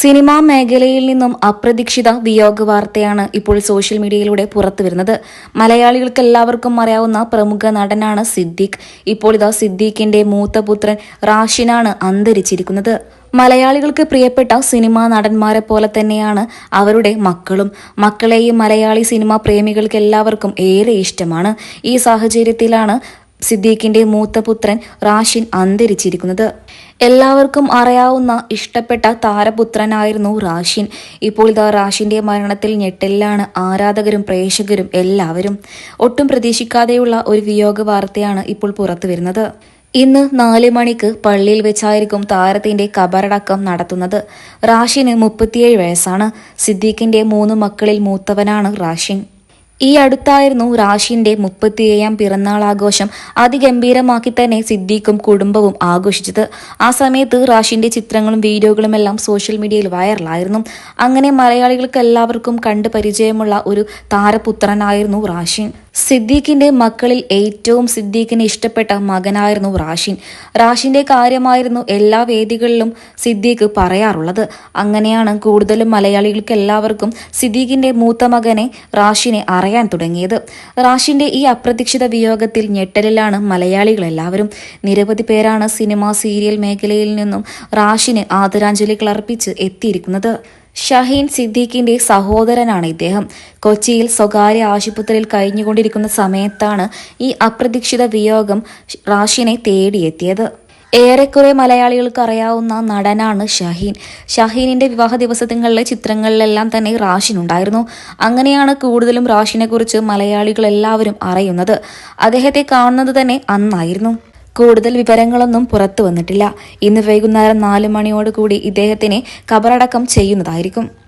Cinema മേഖലയിൽ നിന്നും അപ്രതീക്ഷിത വിയോഗ വാർത്തയാണ് ഇപ്പോൾ സോഷ്യൽ മീഡിയയിലൂടെ പുറത്തു വരുന്നത് മലയാളികൾക്ക് എല്ലാവർക്കും അറിയാവുന്ന പ്രമുഖ നടനാണ് സിദ്ദീഖ്. ഇപ്പോൾ ഇതാ സിദ്ദീഖിന്റെ മൂത്ത പുത്രൻ റാഷിനാണ് അന്തരിച്ചിരിക്കുന്നത്. മലയാളികൾക്ക് പ്രിയപ്പെട്ട സിനിമാ നടന്മാരെ പോലെ തന്നെയാണ് അവരുടെ മക്കളും. മക്കളെയും മലയാളി സിനിമാ പ്രേമികൾക്ക് എല്ലാവർക്കും ഏറെ ഇഷ്ടമാണ്. ഈ സാഹചര്യത്തിലാണ് സിദ്ദീഖിന്റെ മൂത്ത പുത്രൻ റാഷിൻ അന്തരിച്ചിരിക്കുന്നത്. എല്ലാവർക്കും അറിയാവുന്ന ഇഷ്ടപ്പെട്ട താരപുത്രനായിരുന്നു റാഷിൻ. ഇപ്പോൾ ഇതാ റാഷിന്റെ മരണത്തിൽ ഞെട്ടലിലാണ് ആരാധകരും പ്രേക്ഷകരും എല്ലാവരും. ഒട്ടും പ്രതീക്ഷിക്കാതെയുള്ള ഒരു വിയോഗ വാർത്തയാണ് ഇപ്പോൾ പുറത്തു വരുന്നത്. ഇന്ന് നാല് മണിക്ക് പള്ളിയിൽ വെച്ചായിരിക്കും താരത്തിന്റെ കബറടക്കം നടത്തുന്നത്. റാഷിന് മുപ്പത്തിയേഴ് വയസ്സാണ്. സിദ്ദീഖിന്റെ മൂന്ന് മക്കളിൽ മൂത്തവനാണ് റാഷിൻ. ഈ അടുത്തായിരുന്നു റാഷിന്റെ മുപ്പത്തിയേഴാം പിറന്നാൾ ആഘോഷം അതിഗംഭീരമാക്കി തന്നെ സിദ്ദീഖും കുടുംബവും ആഘോഷിച്ചത്. ആ സമയത്ത് റാഷിന്റെ ചിത്രങ്ങളും വീഡിയോകളും എല്ലാം സോഷ്യൽ മീഡിയയിൽ വൈറലായിരുന്നു. അങ്ങനെ മലയാളികൾക്ക് എല്ലാവർക്കും കണ്ട് പരിചയമുള്ള ഒരു താരപുത്രനായിരുന്നു റാഷിൻ സിദ്ദീഖിന്റെ മക്കളിൽ ഏറ്റവും സിദ്ദീഖിന് ഇഷ്ടപ്പെട്ട മകനായിരുന്നു റാഷിൻ. റാഷിന്റെ കാര്യമായിരുന്നു എല്ലാ വേദികളിലും സിദ്ദീഖ് പറയാറുള്ളത്. അങ്ങനെയാണ് കൂടുതലും മലയാളികൾക്ക് എല്ലാവർക്കും സിദ്ദീഖിന്റെ മൂത്ത മകനെ റാഷിനെ അറിയാൻ തുടങ്ങിയത്. റാഷിന്റെ ഈ അപ്രതീക്ഷിത വിയോഗത്തിൽ ഞെട്ടലിലാണ് മലയാളികൾ എല്ലാവരും. നിരവധി പേരാണ് സിനിമ സീരിയൽ മേഖലയിൽ നിന്നും റാഷിന് ആദരാഞ്ജലികൾ അർപ്പിച്ച് എത്തിയിരിക്കുന്നത്. ഷഹീൻ സിദ്ദീഖിന്റെ സഹോദരനാണ് ഇദ്ദേഹം. കൊച്ചിയിൽ സ്വകാര്യ ആശുപത്രിയിൽ കഴിഞ്ഞുകൊണ്ടിരിക്കുന്ന സമയത്താണ് ഈ അപ്രതീക്ഷിത വിയോഗം റാഷിനെ തേടിയെത്തിയത്. ഏറെക്കുറെ മലയാളികൾക്ക് അറിയാവുന്ന നടനാണ് ഷഹീൻ. ഷഹീനിന്റെ വിവാഹ ദിവസങ്ങളിലെ ചിത്രങ്ങളിലെല്ലാം തന്നെ റാഷിൻ ഉണ്ടായിരുന്നു അങ്ങനെയാണ് കൂടുതലും റാഷിനെ കുറിച്ച് മലയാളികൾ എല്ലാവരും അറിയുന്നത്. അദ്ദേഹത്തെ കാണുന്നത് തന്നെ അന്നായിരുന്നു. കൂടുതൽ വിവരങ്ങളൊന്നും പുറത്തു വന്നിട്ടില്ല. ഇന്ന് വൈകുന്നേരം നാല് മണിയോടുകൂടി ഇദ്ദേഹത്തിനെ കബറടക്കം ചെയ്യുന്നതായിരിക്കും.